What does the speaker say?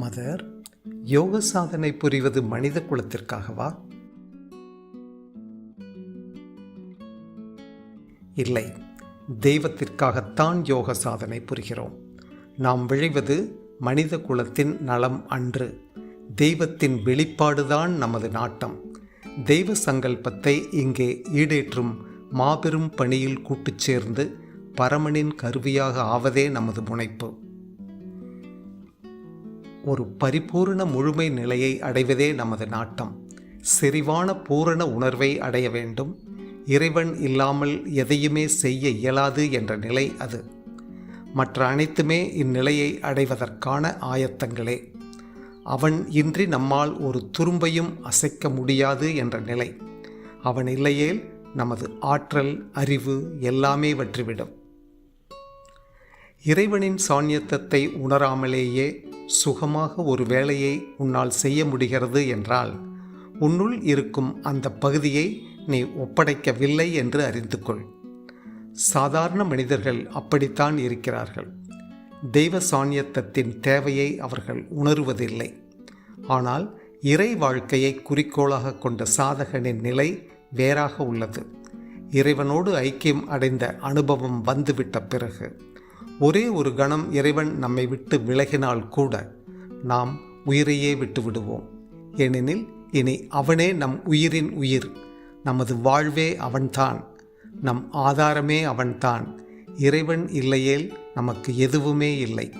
Mother யோக சாதனை புரிவது மனித குலத்திற்காகவா? இல்லை தெய்வத்திற்காகத்தான் யோக சாதனை புரிகிறோம். நாம் விழைவது மனித குலத்தின் நலம் அன்று தெய்வத்தின் வெளிப்பாடுதான் நமது நாட்டம். தெய்வ சங்கல்பத்தை இங்கே ஈடேற்றும் மாபெரும் பணியில் கூட்டுச் சேர்ந்து பரமனின் கருவியாக ஆவதே நமது முனைப்பு. ஒரு பரிபூரண முழுமை நிலையை அடைவதே நமது நாட்டம். செறிவான பூரண உணர்வை அடைய வேண்டும். இறைவன் இல்லாமல் எதையுமே செய்ய இயலாது என்ற நிலை அது. மற்ற அனைத்துமே இந்நிலையை அடைவதற்கான ஆயத்தங்களே. அவன் இன்றி நம்மால் ஒரு துரும்பையும் அசைக்க முடியாது என்ற நிலை. அவன் இல்லையேல் நமது ஆற்றல் அறிவு எல்லாமே வற்றிவிடும். இறைவனின் சாநியத்தத்தை உணராமலேயே சுகமாக ஒரு வேலையை உன்னால் செய்ய முடிகிறது என்றால் உன்னுள் இருக்கும் அந்த பகுதியை நீ ஒப்படைக்கவில்லை என்று அறிந்து கொள் சாதாரண மனிதர்கள் அப்படித்தான் இருக்கிறார்கள். தெய்வ சாநியத்தத்தின் தேவையை அவர்கள் உணருவதில்லை. ஆனால் இறை வாழ்க்கையை குறிக்கோளாக கொண்ட சாதகனின் நிலை வேறாக உள்ளது. இறைவனோடு ஐக்கியம் அடைந்த அனுபவம் வந்துவிட்ட பிறகு. ஒரே ஒரு கணம் இறைவன் நம்மை விட்டு விலகினால் கூட நாம் உயிரையே விட்டு விடுவோம் ஏனெனில் இனி அவனே நம் உயிரின் உயிர். நமது வாழ்வே அவன்தான். நம் ஆதாரமே அவன்தான். இறைவன் இல்லையேல் நமக்கு எதுவுமே இல்லை.